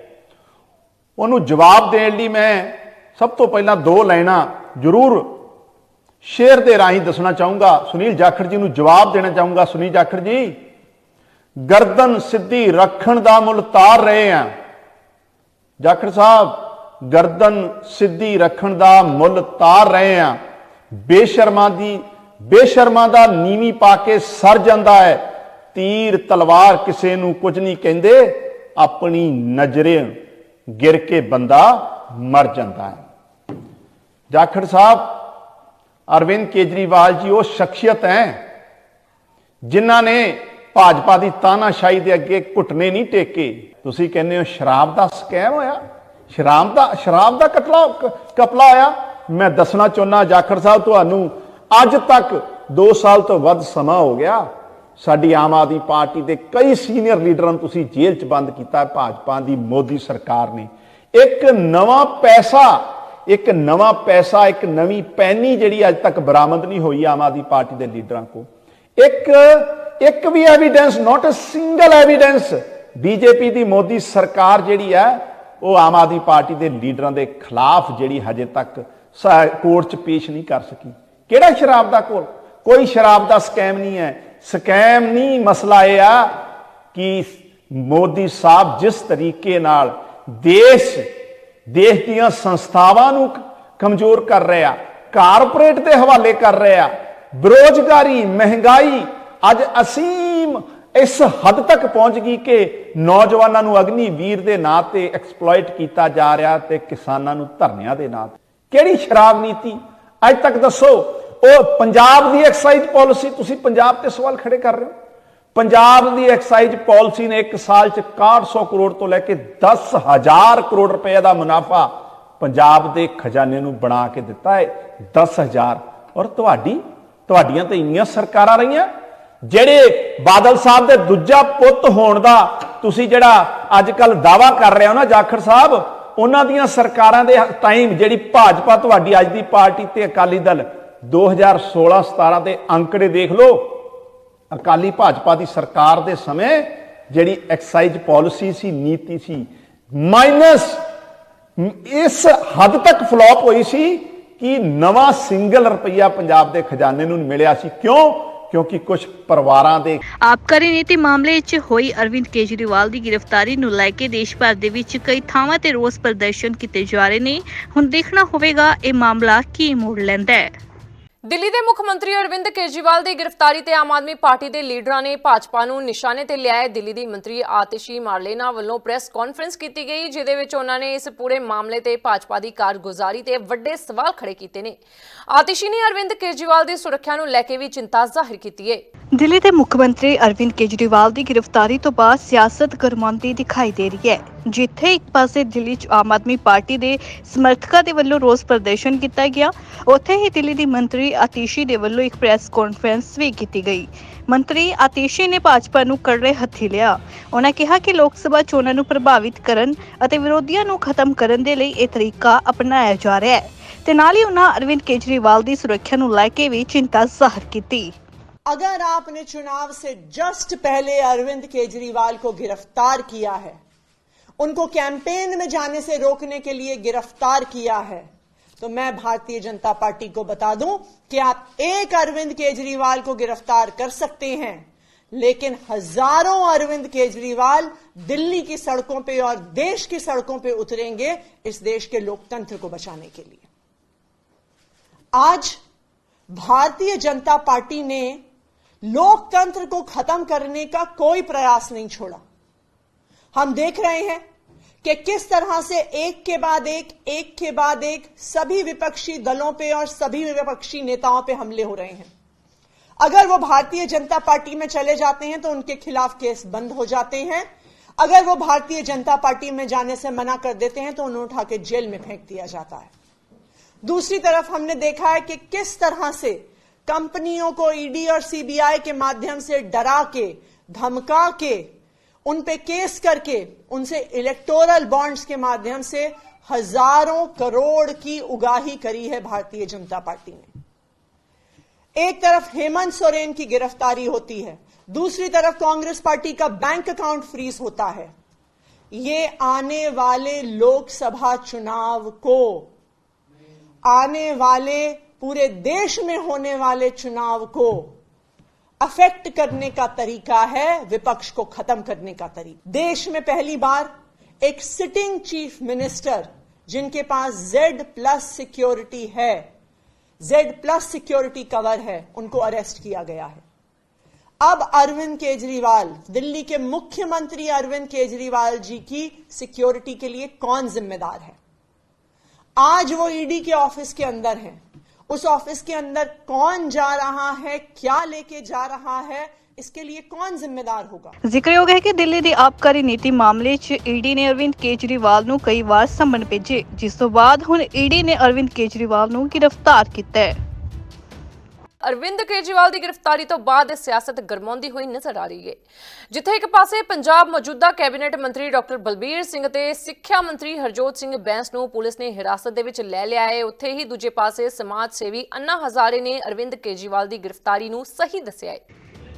Speaker 5: ਉਹਨੂੰ ਜਵਾਬ ਦੇਣ ਲਈ ਮੈਂ ਸਭ ਤੋਂ ਪਹਿਲਾਂ ਦੋ ਲਾਈਨਾਂ ਜ਼ਰੂਰ ਸ਼ੇਰ ਦੇ ਰਾਹੀਂ ਦੱਸਣਾ ਚਾਹੂੰਗਾ, ਸੁਨੀਲ ਜਾਖੜ ਜੀ ਨੂੰ ਜਵਾਬ ਦੇਣਾ ਚਾਹੂੰਗਾ। ਸੁਨੀਲ ਜਾਖੜ ਜੀ, ਗਰਦਨ ਸਿੱਧੀ ਰੱਖਣ ਦਾ ਮੁੱਲ ਤਾਰ ਰਹੇ ਆ। ਜਾਖੜ ਸਾਹਿਬ, ਗਰਦਨ ਸਿੱਧੀ ਰੱਖਣ ਦਾ ਮੁੱਲ ਤਾਰ ਰਹੇ ਆ। ਬੇਸ਼ਰਮਾ ਦੀ, ਬੇਸ਼ਰਮਾ ਦਾ ਨੀਵੀਂ ਪਾ ਕੇ ਸਰ ਜਾਂਦਾ ਹੈ। ਤੀਰ ਤਲਵਾਰ ਕਿਸੇ ਨੂੰ ਕੁਝ ਨਹੀਂ ਕਹਿੰਦੇ, ਆਪਣੀ ਨਜ਼ਰੇ ਗਿਰ ਕੇ ਬੰਦਾ ਮਰ ਜਾਂਦਾ ਹੈ। ਜਾਖੜ ਸਾਹਿਬ ਅਰਵਿੰਦ ਕੇਜਰੀਵਾਲ ਜੀ, ਉਹ ਸ਼ਖਸੀਅਤ ਹੈ, ਜਿਨ੍ਹਾਂ ਨੇ ਭਾਜਪਾ ਦੀ ਤਾਨਾਸ਼ਾਹੀ ਦੇ ਅੱਗੇ ਘੁੱਟਨੇ ਨਹੀਂ ਟੇਕੇ। ਤੁਸੀਂ ਕਹਿੰਦੇ ਹੋ ਸ਼ਰਾਬ ਦਾ ਸਕੈਮ ਹੋਇਆ? ਸ਼ਰਾਬ ਦਾ ਸ਼ਰਾਬ ਦਾ ਕਟਲਾ ਕਪਲਾ ਹੋਇਆ? ਮੈਂ ਦੱਸਣਾ ਚਾਹੁੰਦਾ, ਜਾਖੜ ਸਾਹਿਬ, ਤੁਹਾਨੂੰ ਅੱਜ ਤੱਕ 2 ਸਾਲ ਤੋਂ ਵੱਧ ਸਮਾਂ ਹੋ ਗਿਆ। ਸਾਡੀ ਆਮ ਆਦਮੀ ਪਾਰਟੀ ਦੇ ਕਈ ਸੀਨੀਅਰ ਲੀਡਰਾਂ ਨੂੰ ਤੁਸੀਂ ਜੇਲ੍ਹ 'ਚ ਬੰਦ ਕੀਤਾ ਹੈ, ਭਾਜਪਾ ਦੀ, ਮੋਦੀ ਸਰਕਾਰ ਨੇ। ਇੱਕ ਨਵਾਂ ਪੈਸਾ ਇੱਕ ਨਵਾਂ ਪੈਸਾ, ਇੱਕ ਨਵੀਂ ਪੈਨੀ ਜਿਹੜੀ ਅੱਜ ਤੱਕ ਬਰਾਮਦ ਨਹੀਂ ਹੋਈ ਆਮ ਆਦਮੀ ਪਾਰਟੀ ਦੇ ਲੀਡਰਾਂ ਕੋ ਇੱਕ ਇੱਕ ਵੀ evidence not a single evidence BJP ਦੀ ਮੋਦੀ ਸਰਕਾਰ ਜਿਹੜੀ ਹੈ, ਉਹ ਆਮ ਆਦਮੀ ਪਾਰਟੀ ਦੇ ਲੀਡਰਾਂ ਦੇ ਖਿਲਾਫ ਜਿਹੜੀ ਹਜੇ ਤੱਕ ਕੋਰਟ 'ਚ ਪੇਸ਼ ਨਹੀਂ ਕਰ ਸਕੀ। ਕਿਹੜਾ ਸ਼ਰਾਬ ਦਾ ਕੋਲ ਕੋਈ ਸ਼ਰਾਬ ਦਾ ਸਕੈਮ ਨਹੀਂ ਹੈ। ਸਕੈਮ ਨਹੀਂ, ਮਸਲਾ ਇਹ ਆ ਕਿ ਮੋਦੀ ਸਾਹਿਬ ਜਿਸ ਤਰੀਕੇ ਨਾਲ ਦੇਸ਼ ਦੇਸ਼ ਦੀਆਂ ਸੰਸਥਾਵਾਂ ਨੂੰ ਕਮਜ਼ੋਰ ਕਰ ਰਿਹਾ ਕਾਰਪੋਰੇਟ ਦੇ ਹਵਾਲੇ ਕਰ ਰਿਹਾ ਬੇਰੋਜ਼ਗਾਰੀ, ਮਹਿੰਗਾਈ, ਅੱਜ ਅਸੀਮ ਇਸ ਹੱਦ ਤੱਕ ਪਹੁੰਚ ਗਈ ਕਿ ਨੌਜਵਾਨਾਂ ਨੂੰ ਅਗਨੀ ਵੀਰ ਦੇ ਨਾਂ ਤੇ ਐਕਸਪਲੋਇਟ ਕੀਤਾ ਜਾ ਰਿਹਾ ਤੇ ਕਿਸਾਨਾਂ ਨੂੰ ਧਰਨਿਆਂ ਦੇ ਨਾਂ ਤੇ। ਕਿਹੜੀ ਸ਼ਰਾਬ ਨੀਤੀ? ਅੱਜ ਤੱਕ ਦੱਸੋ, ਉਹ ਪੰਜਾਬ ਦੀ ਐਕਸਾਈਜ਼ ਪਾਲਿਸੀ ਤੁਸੀਂ ਪੰਜਾਬ ਤੇ ਸਵਾਲ ਖੜੇ ਕਰ ਰਹੇ ਹੋ? ਪੰਜਾਬ ਦੀ ਐਕਸਾਈਜ਼ ਪਾਲਿਸੀ ਨੇ ਇੱਕ ਸਾਲ ਚ 6100 ਕਰੋੜ ਤੋਂ ਲੈ ਕੇ 10000 ਕਰੋੜ ਰੁਪਏ ਦਾ ਮੁਨਾਫਾ ਪੰਜਾਬ ਦੇ ਖਜ਼ਾਨੇ ਨੂੰ ਬਣਾ ਕੇ ਦਿੱਤਾ ਹੈ। 10000 ਔਰ ਤੁਹਾਡੀ, ਤੁਹਾਡੀਆਂ ਤਾਂ ਇੰਨੀਆਂ ਸਰਕਾਰਾਂ ਰਹੀਆਂ, ਜਿਹੜੇ ਬਾਦਲ ਸਾਹਿਬ ਦੇ ਦੂਜਾ ਪੁੱਤ ਹੋਣ ਦਾ ਤੁਸੀਂ ਜਿਹੜਾ ਅੱਜ ਕੱਲ ਦਾਵਾ ਕਰ ਰਹੇ ਹੋ ਨਾ ਜਾਖੜ ਸਾਹਿਬ, ਉਹਨਾਂ ਦੀਆਂ ਸਰਕਾਰਾਂ ਦੇ ਟਾਈਮ ਜਿਹੜੀ ਭਾਜਪਾ ਤੁਹਾਡੀ ਅੱਜ ਦੀ ਪਾਰਟੀ ਤੇ ਅਕਾਲੀ ਦਲ 2016-17 ਦੇ ਅੰਕੜੇ ਦੇਖ ਲਓ। ਅਕਾਲੀ ਭਾਜਪਾ ਦੀ ਸਰਕਾਰ ਦੇ ਸਮੇਂ ਜਿਹੜੀ ਐਕਸਾਈਜ਼ ਪਾਲਿਸੀ ਸੀ, ਨੀਤੀ ਸੀ ਮਾਈਨਸ ਇਸ ਹੱਦ ਤੱਕ ਫਲॉप ਹੋਈ ਸੀ ਕਿ ਨਵਾਂ ਸਿੰਗਲ ਰੁਪਈਆ ਪੰਜਾਬ ਦੇ ਖਜ਼ਾਨੇ ਨੂੰ ਮਿਲਿਆ ਸੀ। ਕਿਉਂ? ਕਿਉਂਕਿ ਕੁਝ ਪਰਿਵਾਰਾਂ ਦੇ
Speaker 2: ਆਬਕਾਰੀ ਨੀਤੀ ਮਾਮਲੇ ਵਿੱਚ ਹੋਈ ਅਰਵਿੰਦ ਕੇਜਰੀਵਾਲ ਦੀ ਗ੍ਰਿਫਤਾਰੀ ਨੂੰ ਲੈ ਕੇ ਦੇਸ਼ ਭਰ ਦੇ ਵਿੱਚ ਕਈ ਥਾਵਾਂ ਤੇ ਰੋਸ ਪ੍ਰਦਰਸ਼ਨ ਕੀਤੇ ਜਾ ਰਹੇ ਨੇ। ਹੁਣ ਦੇਖਣਾ ਹੋਵੇਗਾ ਇਹ ਮਾਮਲਾ ਕੀ ਮੋੜ ਲੈਂਦਾ ਹੈ।
Speaker 1: ਦਿੱਲੀ ਦੇ ਮੁੱਖ ਮੰਤਰੀ ਅਰਵਿੰਦ ਕੇਜਰੀਵਾਲ ਦੀ ਗ੍ਰਿਫਤਾਰੀ ਤੇ ਆਮ ਆਦਮੀ ਪਾਰਟੀ ਦੇ ਲੀਡਰਾਂ ਨੇ ਭਾਜਪਾ ਨੂੰ ਨਿਸ਼ਾਨੇ ਤੇ ਲਿਆ ਹੈ ਦਿੱਲੀ ਦੀ ਮੰਤਰੀ ਆਤਿਸ਼ੀ ਮਾਰਲੇਨਾ ਵੱਲੋਂ ਪ੍ਰੈਸ ਕਾਨਫਰੰਸ ਕੀਤੀ ਗਈ, ਜਿਹਦੇ ਵਿੱਚ ਉਹਨਾਂ ਨੇ ਇਸ ਪੂਰੇ ਮਾਮਲੇ ਤੇ ਭਾਜਪਾ ਦੀ ਕਾਰਗੁਜ਼ਾਰੀ ਤੇ ਵੱਡੇ ਸਵਾਲ ਖੜੇ ਕੀਤੇ ਨੇ। ਆਤਿਸ਼ੀ ਨੇ ਅਰਵਿੰਦ ਕੇਜਰੀਵਾਲ ਦੀ ਸੁਰੱਖਿਆ ਨੂੰ ਲੈ ਕੇ ਵੀ ਚਿੰਤਾ ਜ਼ਾਹਿਰ ਕੀਤੀ ਹੈ
Speaker 2: ਦਿੱਲੀ ਦੇ ਮੁੱਖ ਮੰਤਰੀ ਅਰਵਿੰਦ ਕੇਜਰੀਵਾਲ ਦੀ ਗ੍ਰਿਫਤਾਰੀ ਤੋਂ ਬਾਅਦ ਸਿਆਸਤ ਗਰਮਾਉਂਦੀ ਦਿਖਾਈ ਦੇ ਰਹੀ ਹੈ, ਜਿੱਥੇ ਇੱਕ ਪਾਸੇ ਦਿੱਲੀ 'ਚ ਆਮ ਆਦਮੀ ਪਾਰਟੀ ਦੇ ਸਮਰਥਕਾਂ ਦੇ ਵੱਲੋਂ ਰੋਸ ਪ੍ਰਦਰਸ਼ਨ ਕੀਤਾ ਗਿਆ, ਉੱਥੇ ਹੀ ਦਿੱਲੀ ਦੀ ਮੰਤਰੀ ਆਤੀਸ਼ੀ ਦੇ ਵੱਲੋਂ ਇੱਕ ਪ੍ਰੈਸ ਕਾਨਫਰੰਸ ਵੀ ਕੀਤੀ ਗਈ ਮੰਤਰੀ ਆਤੀਸ਼ੀ ਨੇ ਭਾਜਪਾ ਨੂੰ ਕਰੜੇ ਹੱਥੀ ਲਿਆ ਉਹਨਾਂ ਕਿਹਾ ਕਿ ਲੋਕ ਸਭਾ ਚੋਣਾਂ ਨੂੰ ਪ੍ਰਭਾਵਿਤ ਕਰਨ ਅਤੇ ਵਿਰੋਧੀਆਂ ਨੂੰ ਖਤਮ ਕਰਨ ਦੇ ਲਈ ਇਹ ਤਰੀਕਾ ਅਪਣਾਇਆ ਜਾ ਰਿਹਾ ਹੈ ਤੇ ਨਾਲ ਹੀ ਉਹਨਾਂ ਅਰਵਿੰਦ ਕੇਜਰੀਵਾਲ ਦੀ ਸੁਰੱਖਿਆ ਨੂੰ ਲੈ ਕੇ ਵੀ ਚਿੰਤਾ ਜ਼ਾਹਰ ਕੀਤੀ
Speaker 6: अगर आपने चुनाव से जस्ट पहले अरविंद केजरीवाल को गिरफ्तार किया है उनको कैंपेन में जाने से रोकने के लिए गिरफ्तार किया है तो मैं भारतीय जनता पार्टी को बता दूँ कि आप एक अरविंद केजरीवाल को गिरफ़्तार कर सकते हैं, लेकिन हज़ारों अरविंद केजरीवाल दिल्ली की सड़कों पे और देश की सड़कों पे उतरेंगे इस देश के लोकतंत्र को बचाने के लिए। आज भारतीय जनता पार्टी ने लोकतंत्र को खत्म करने का कोई प्रयास नहीं छोड़ा। हम देख रहे हैं कि किस तरह से एक के बाद एक एक के बाद एक, सभी विपक्षी दलों पे और सभी विपक्षी नेताओं पे हमले हो रहे हैं। अगर वो भारतीय जनता पार्टी में चले जाते हैं तो उनके खिलाफ केस बंद हो जाते हैं। अगर वो भारतीय जनता पार्टी में जाने से मना कर देते हैं तो उन्हें उठा के जेल में फेंक दिया जाता है। दूसरी तरफ़ हमने देखा है कि किस तरह से कंपनियों को ईडी और सीबीआई के माध्यम से डरा के, धमका के उन पे केस करके, उनसे इलेक्टोरल बॉन्ड्स के माध्यम से हज़ारों करोड़ की उगाही करी है भारतीय जनता पार्टी ने। एक तरफ़ हेमंत सोरेन की गिरफ्तारी होती है, दूसरी तरफ़ कांग्रेस पार्टी का बैंक अकाउंट फ्रीज होता है। ये आने वाले लोकसभा चुनाव को, आने वाले पूरे देश में होने वाले चुनाव को अफेक्ट करने का तरीका है, विपक्ष को खत्म करने का तरीका। देश में पहली बार एक सिटिंग चीफ मिनिस्टर जिनके पास जेड प्लस सिक्योरिटी है जेड प्लस सिक्योरिटी कवर है, उनको अरेस्ट किया गया है। अब अरविंद केजरीवाल, दिल्ली के मुख्यमंत्री अरविंद केजरीवाल जी की सिक्योरिटी के लिए कौन जिम्मेदार है? आज वो ईडी के ऑफ़िस के अंदर हैं। उस ऑफिस के अंदर कौन जा रहा है क्या लेके जा रहा है इसके लिए कौन जिम्मेदार होगा
Speaker 2: ਜ਼ਿਕਰਯੋਗ ਹੈ ਕਿ ਦਿੱਲੀ ਦੀ ਆਬਕਾਰੀ ਨੀਤੀ ਮਾਮਲੇ 'ਚ ਈਡੀ ਨੇ ਅਰਵਿੰਦ ਕੇਜਰੀਵਾਲ ਨੂੰ ਕਈ ਵਾਰ ਸੰਮਨ ਭੇਜੇ ਜਿਸ ਤੋਂ ਬਾਅਦ ਹੁਣ ਈਡੀ ਨੇ ਅਰਵਿੰਦ ਕੇਜਰੀਵਾਲ ਨੂੰ ਗ੍ਰਿਫਤਾਰ ਕੀਤਾ ਹੈ
Speaker 1: ਅਰਵਿੰਦ ਕੇਜਰੀਵਾਲ ਦੀ ਗ੍ਰਿਫਤਾਰੀ ਤੋਂ ਬਾਅਦ ਸਿਆਸਤ ਗਰਮਾਉਂਦੀ ਹੋਈ ਨਜ਼ਰ ਆ ਰਹੀ ਹੈ। ਜਿੱਥੇ ਇੱਕ ਪਾਸੇ ਪੰਜਾਬ ਮੌਜੂਦਾ ਕੈਬਨਿਟ ਮੰਤਰੀ ਡਾਕਟਰ ਬਲਬੀਰ ਸਿੰਘ ਤੇ ਸਿੱਖਿਆ ਮੰਤਰੀ ਹਰਜੋਤ ਸਿੰਘ ਬੈਂਸ ਨੂੰ ਪੁਲਿਸ ਨੇ ਹਿਰਾਸਤ ਦੇ ਵਿੱਚ ਲੈ ਲਿਆ ਹੈ। ਉੱਥੇ ਹੀ ਦੂਜੇ ਪਾਸੇ ਸਮਾਜ ਸੇਵੀ ਅੰਨਾ ਹਜ਼ਾਰੇ ਨੇ ਅਰਵਿੰਦ ਕੇਜਰੀਵਾਲ ਦੀ ਗ੍ਰਿਫਤਾਰੀ ਨੂੰ ਸਹੀ ਦੱਸਿਆ ਹੈ।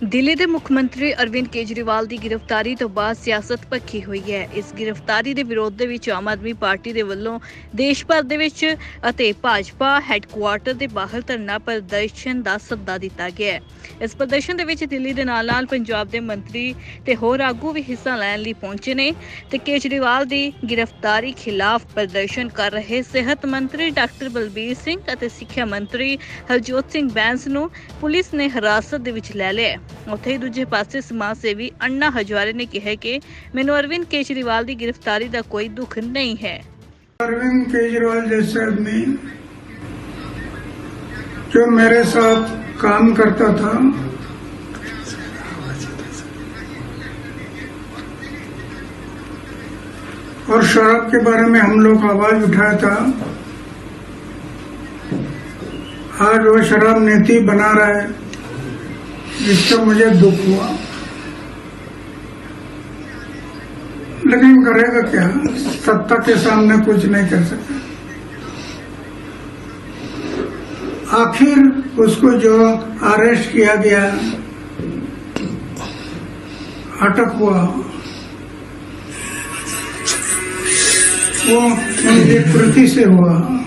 Speaker 2: ਦਿੱਲੀ ਦੇ ਮੁੱਖ ਮੰਤਰੀ ਅਰਵਿੰਦ ਕੇਜਰੀਵਾਲ ਦੀ ਗ੍ਰਿਫਤਾਰੀ ਤੋਂ ਬਾਅਦ ਸਿਆਸਤ ਭੱਖੀ ਹੋਈ ਹੈ। ਇਸ ਗ੍ਰਿਫਤਾਰੀ ਦੇ ਵਿਰੋਧ ਦੇ ਵਿੱਚ ਆਮ ਆਦਮੀ ਪਾਰਟੀ ਦੇ ਵੱਲੋਂ ਦੇਸ਼ ਭਰ ਦੇ ਵਿੱਚ ਅਤੇ ਭਾਜਪਾ ਹੈੱਡਕੁਆਰਟਰ ਦੇ ਬਾਹਰ ਧਰਨਾ ਪ੍ਰਦਰਸ਼ਨ ਦਾ ਸੱਦਾ ਦਿੱਤਾ ਗਿਆ ਹੈ। ਇਸ ਪ੍ਰਦਰਸ਼ਨ ਦੇ ਵਿੱਚ ਦਿੱਲੀ ਦੇ ਨਾਲ-ਨਾਲ ਪੰਜਾਬ ਦੇ ਮੰਤਰੀ ਤੇ ਹੋਰ ਆਗੂ ਵੀ ਹਿੱਸਾ ਲੈਣ ਲਈ ਪਹੁੰਚੇ ਨੇ ਤੇ ਕੇਜਰੀਵਾਲ ਦੀ ਗ੍ਰਿਫਤਾਰੀ ਖਿਲਾਫ ਪ੍ਰਦਰਸ਼ਨ ਕਰ ਰਹੇ ਸਿਹਤ ਮੰਤਰੀ ਡਾਕਟਰ ਬਲਬੀਰ ਸਿੰਘ ਅਤੇ ਸਿੱਖਿਆ ਮੰਤਰੀ ਹਰਜੋਤ ਸਿੰਘ ਬੈਂਸ ਨੂੰ ਪੁਲਿਸ ਨੇ ਹਿਰਾਸਤ ਦੇ ਵਿੱਚ ਲੈ ਲਿਆ ਉੱਥੇ ਹੀ ਦੂਜੇ ਪਾਸੇ ਸਮਾਜ ਸੇਵੀ ਅੰਨਾ ਹਜ਼ਾਰੇ ਨੇ ਕਿਹਾ ਕਿ ਮੈਨੂੰ ਅਰਵਿੰਦ ਕੇਜਰੀਵਾਲ ਦੀ ਗ੍ਰਿਫਤਾਰੀ ਦਾ ਕੋਈ ਦੁੱਖ ਨਹੀਂ ਹੈ
Speaker 7: अरविंद केजरीवाल जैसे आदमी जो मेरे साथ काम करता था और शराब के बारे में हम लोग आवाज उठाया था आज वो शराब नीति बना रहा है जिसका मुझे दुख हुआ। लेकिन करेगा क्या? सत्ता के सामने कुछ नहीं कर सकता। आखिर उसको जो अरेस्ट किया गया, अटक हुआ। वो उनकी कृति से हुआ।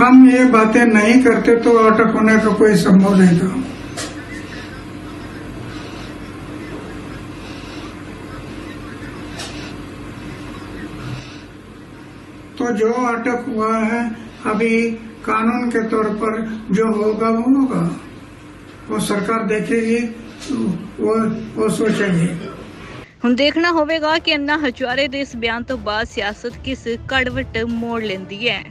Speaker 7: हम ये बातें नहीं करते तो अटक होने का कोई संभव नहीं था तो जो अटक हुआ है अभी कानून के तौर पर जो होगा वो होगा वो सरकार देखेगी वो वो सोचेगी
Speaker 2: ਹੁਣ ਦੇਖਣਾ ਹੋਵੇਗਾ ਕਿ ਅੰਨਾ ਹਜ਼ਾਰੇ ਦੇ ਇਸ ਬਿਆਨ ਤੋਂ ਬਾਅਦ ਸਿਆਸਤ ਕਿਸ ਕੜਵਟ ਮੋੜ ਲੈਂਦੀ ਹੈ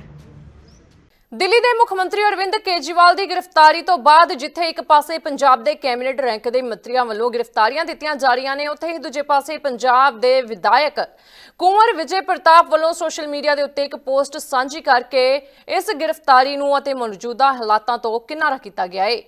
Speaker 1: ਦਿੱਲੀ ਦੇ ਮੁੱਖ ਮੰਤਰੀ ਅਰਵਿੰਦ ਕੇਜਰੀਵਾਲ ਦੀ ਗ੍ਰਿਫਤਾਰੀ ਤੋਂ ਬਾਅਦ ਜਿੱਥੇ ਇੱਕ ਪਾਸੇ ਪੰਜਾਬ ਦੇ ਕੈਬਨਿਟ ਰੈਂਕ ਦੇ ਮੰਤਰੀਆਂ ਵੱਲੋਂ ਗ੍ਰਿਫਤਾਰੀਆਂ ਦਿੱਤੀਆਂ ਜਾ ਰਹੀਆਂ ਨੇ, ਉੱਥੇ ਹੀ ਦੂਜੇ ਪਾਸੇ ਪੰਜਾਬ ਦੇ ਵਿਧਾਇਕ ਕੁੰਵਰ ਵਿਜੇ ਪ੍ਰਤਾਪ ਵੱਲੋਂ ਸੋਸ਼ਲ ਮੀਡੀਆ ਦੇ ਉੱਤੇ ਇੱਕ ਪੋਸਟ ਸਾਂਝੀ ਕਰਕੇ ਇਸ ਗ੍ਰਿਫਤਾਰੀ ਨੂੰ ਅਤੇ ਮੌਜੂਦਾ ਹਾਲਾਤਾਂ ਤੋਂ ਕਿਨਾਰਾ ਕੀਤਾ ਗਿਆ ਹੈ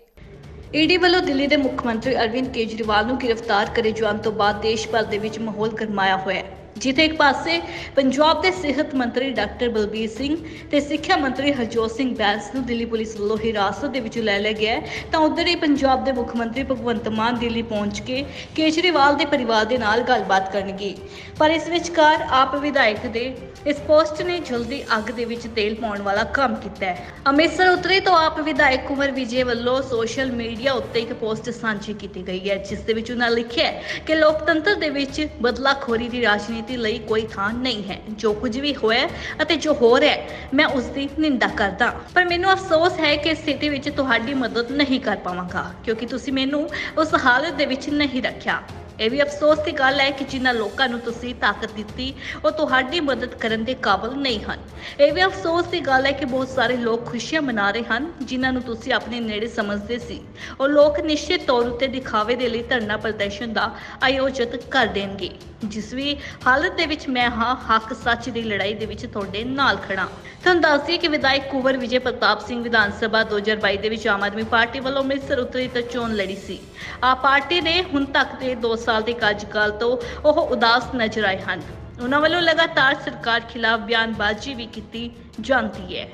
Speaker 2: ਈਡੀ ਵੱਲੋਂ ਦਿੱਲੀ ਦੇ ਮੁੱਖ ਮੰਤਰੀ ਅਰਵਿੰਦ ਕੇਜਰੀਵਾਲ ਨੂੰ ਗ੍ਰਿਫਤਾਰ ਕਰੇ ਜਾਣ ਤੋਂ ਬਾਅਦ ਦੇਸ਼ ਭਰ ਦੇ ਵਿੱਚ ਮਾਹੌਲ ਗਰਮਾਇਆ ਹੋਇਆ ਹੈ। ਜਿੱਥੇ ਇੱਕ ਪਾਸੇ ਪੰਜਾਬ ਦੇ ਸਿਹਤ ਮੰਤਰੀ ਡਾਕਟਰ ਬਲਬੀਰ ਸਿੰਘ ਤੇ ਸਿੱਖਿਆ ਮੰਤਰੀ ਹਰਜੋਤ ਸਿੰਘ ਬੈਂਸ ਨੂੰ ਦਿੱਲੀ ਪੁਲਿਸ ਵੱਲੋਂ ਹਿਰਾਸਤ ਦੇ ਵਿੱਚ ਲੈ ਲਿਆ ਗਿਆ ਹੈ, ਤਾਂ ਉਧਰ ਹੀ ਪੰਜਾਬ ਦੇ ਮੁੱਖ ਮੰਤਰੀ ਭਗਵੰਤ ਮਾਨ ਦਿੱਲੀ ਪਹੁੰਚ ਕੇ ਕੇਜਰੀਵਾਲ ਦੇ ਪਰਿਵਾਰ ਦੇ ਨਾਲ ਗੱਲਬਾਤ ਕਰਨਗੇ। ਪਰ ਇਸ ਵਿਚਕਾਰ ਆਪ ਵਿਧਾਇਕ ਦੇ ਇਸ ਪੋਸਟ ਨੇ ਜਲਦੀ ਅੱਗ ਦੇ ਵਿੱਚ ਤੇਲ ਪਾਉਣ ਵਾਲਾ ਕੰਮ ਕੀਤਾ ਹੈ। ਅੰਮ੍ਰਿਤਸਰ ਉਤਰੇ ਤੋਂ ਆਪ ਵਿਧਾਇਕ ਕੁਮਰ ਵਿਜੇ ਵੱਲੋਂ ਸੋਸ਼ਲ ਮੀਡੀਆ ਉੱਤੇ ਇੱਕ ਪੋਸਟ ਸਾਂਝੀ ਕੀਤੀ ਗਈ ਹੈ, ਜਿਸ ਦੇ ਵਿੱਚ ਉਹਨਾਂ ਲਿਖਿਆ ਹੈ ਕਿ ਲੋਕਤੰਤਰ ਦੇ ਵਿੱਚ ਬਦਲਾਖੋਰੀ ਦੀ ਰਾਜਨੀਤੀ ਲਈ ਕੋਈ ਥਾਂ ਨਹੀਂ ਹੈ। ਜੋ ਕੁਝ ਵੀ ਹੋਇਆ ਅਤੇ ਜੋ ਹੋ ਰਿਹਾ ਹੈ ਮੈਂ ਉਸ ਦੀ ਨਿੰਦਾ ਕਰਦਾ। ਪਰ ਮੈਨੂੰ ਅਫਸੋਸ ਹੈ ਕਿ ਸਥਿਤੀ ਵਿੱਚ ਤੁਹਾਡੀ ਮਦਦ ਨਹੀਂ ਕਰ ਪਾਵਾਂਗਾ, ਕਿਉਂਕਿ ਤੁਸੀਂ ਮੈਨੂੰ ਉਸ ਹਾਲਤ ਦੇ ਵਿੱਚ ਨਹੀਂ ਰੱਖਿਆ। ਇਹ ਵੀ ਅਫਸੋਸ ਦੀ ਗੱਲ ਹੈ ਕਿ ਜਿਨ੍ਹਾਂ ਲੋਕਾਂ ਨੂੰ ਤੁਸੀਂ ਤਾਕਤ ਦਿੱਤੀ, ਉਹ ਤੁਹਾਡੀ ਮਦਦ ਕਰਨ ਦੇ ਕਾਬਿਲ ਨਹੀਂ ਹਨ। ਇਹ ਵੀ ਅਫਸੋਸ ਦੀ ਗੱਲ ਹੈ ਕਿ ਬਹੁਤ ਸਾਰੇ ਲੋਕ ਖੁਸ਼ੀਆਂ ਮਨਾ ਰਹੇ ਹਨ, ਜਿਨ੍ਹਾਂ ਨੂੰ ਤੁਸੀਂ ਆਪਣੇ ਨੇੜੇ ਸਮਝਦੇ ਸੀ। ਉਹ ਲੋਕ ਨਿਸ਼ਚਿਤ ਤੌਰ ਉੱਤੇ ਦਿਖਾਵੇ ਦੇ ਲਈ ਧਰਨਾ ਪ੍ਰਦਰਸ਼ਨ ਦਾ ਆਯੋਜਿਤ ਕਰ ਦੇਣਗੇ। ਜਿਸ ਵੀ ਹਾਲਤ ਦੇ ਵਿੱਚ ਮੈਂ ਹਾਂ, ਹੱਕ ਸੱਚ ਦੀ ਲੜਾਈ ਦੇ ਵਿੱਚ ਤੁਹਾਡੇ ਨਾਲ ਖੜਾ ਤੁਹਾਨੂੰ ਦੱਸਦੀ ਕਿ ਵਿਧਾਇਕ ਕੁਵਰ ਵਿਜੇ ਪ੍ਰਤਾਪ ਸਿੰਘ ਵਿਧਾਨ ਸਭਾ 2022 ਦੇ ਵਿੱਚ ਆਮ ਆਦਮੀ ਪਾਰਟੀ ਵੱਲੋਂ ਅੰਮ੍ਰਿਤਸਰ ਉੱਤਰੀ ਤੋਂ ਚੋਣ ਲੜੀ ਸੀ। ਆ ਪਾਰਟੀ ਨੇ ਹੁਣ ਤੱਕ ਦੇ 2 ਸਾਲ ਦੇ ਕਾਰਜਕਾਲ ਤੋਂ ਉਹ ਉਦਾਸ ਨਜ਼ਰ ਆਏ ਹਨ। ਉਹਨਾਂ ਵੱਲੋਂ ਲਗਾਤਾਰ ਸਰਕਾਰ ਖਿਲਾਫ ਬਿਆਨਬਾਜ਼ੀ ਵੀ ਕੀਤੀ ਜਾਂਦੀ ਹੈ।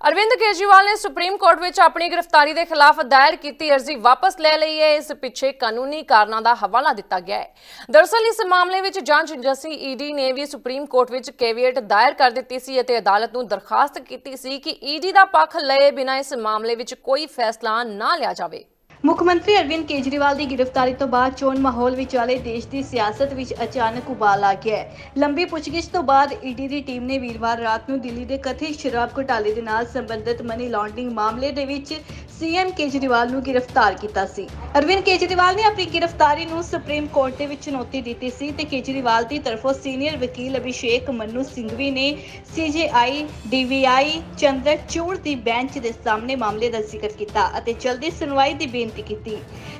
Speaker 1: ਅਰਵਿੰਦ ਕੇਜਰੀਵਾਲ ਨੇ ਸੁਪਰੀਮ ਕੋਰਟ ਵਿੱਚ ਆਪਣੀ ਗ੍ਰਿਫਤਾਰੀ ਦੇ ਖਿਲਾਫ ਦਾਇਰ ਕੀਤੀ ਅਰਜ਼ੀ ਵਾਪਸ ਲੈ ਲਈ ਹੈ। ਇਸ ਪਿੱਛੇ ਕਾਨੂੰਨੀ ਕਾਰਨਾਂ ਦਾ ਹਵਾਲਾ ਦਿੱਤਾ ਗਿਆ ਹੈ। ਦਰਅਸਲ ਇਸ ਮਾਮਲੇ ਵਿੱਚ ਜਾਂਚ ਏਜੰਸੀ ਈਡੀ ਨੇ ਵੀ ਸੁਪਰੀਮ ਕੋਰਟ ਵਿੱਚ ਕੇਵੀਏਟ ਦਾਇਰ ਕਰ ਦਿੱਤੀ ਸੀ ਅਤੇ ਅਦਾਲਤ ਨੂੰ ਦਰਖਾਸਤ ਕੀਤੀ ਸੀ ਕਿ ਈਡੀ ਦਾ ਪੱਖ ਲਏ ਬਿਨਾਂ ਇਸ ਮਾਮਲੇ ਵਿੱਚ ਕੋਈ ਫੈਸਲਾ ਨਾ ਲਿਆ ਜਾਵੇ।
Speaker 2: ਮੁੱਖ ਮੰਤਰੀ ਅਰਵਿੰਦ ਕੇਜਰੀਵਾਲ ਦੀ ਗ੍ਰਿਫਤਾਰੀ ਤੋਂ ਬਾਅਦ ਚੋਣ ਮਾਹੌਲ ਵਿਚਾਲੇ ਦੇਸ਼ ਦੀ ਸਿਆਸਤ ਵਿੱਚ ਅਚਾਨਕ ਉਬਾਲ ਆ ਗਿਆ ਹੈ। ਲੰਬੀ ਪੁੱਛਗਿੱਛ ਤੋਂ ਬਾਅਦ ਈਡੀ ਦੀ ਟੀਮ ਨੇ ਵੀਰਵਾਰ ਰਾਤ ਨੂੰ ਦਿੱਲੀ ਦੇ ਕਥਿਤ ਸ਼ਰਾਬ ਘੁਟਾਲੇ ਦੇ ਨਾਲ ਸੰਬੰਧਿਤ ਮਨੀ ਲਾਂਡਰਿੰਗ ਮਾਮਲੇ ਦੇ ਵਿੱਚ ਸੀਐਮ ਕੇਜਰੀਵਾਲ ਨੂੰ ਗ੍ਰਿਫਤਾਰ ਕੀਤਾ ਸੀ। ਅਰਵਿੰਦ ਕੇਜਰੀਵਾਲ ਨੇ ਆਪਣੀ ਗ੍ਰਿਫਤਾਰੀ ਨੂੰ ਸੁਪਰੀਮ ਕੋਰਟ ਦੇ ਵਿੱਚ ਚੁਣੌਤੀ ਦਿੱਤੀ ਸੀ ਤੇ ਕੇਜਰੀਵਾਲ ਦੀ ਤਰਫੋਂ ਸੀਨੀਅਰ ਵਕੀਲ ਅਭਿਸ਼ੇਕ ਮਨੂ ਸਿੰਘਵੀ ਨੇ ਸੀਜੇਆਈ ਡੀਵੀਆਈ ਚੰਦਰਚੂੜ ਦੀ ਬੈਂਚ ਦੇ ਸਾਹਮਣੇ ਮਾਮਲੇ ਦਾ ਜ਼ਿਕਰ ਕੀਤਾ ਅਤੇ ਜਲਦੀ ਸੁਣਵਾਈ ਦੀ ਬੇਨਤੀ ਕੀਤੀ।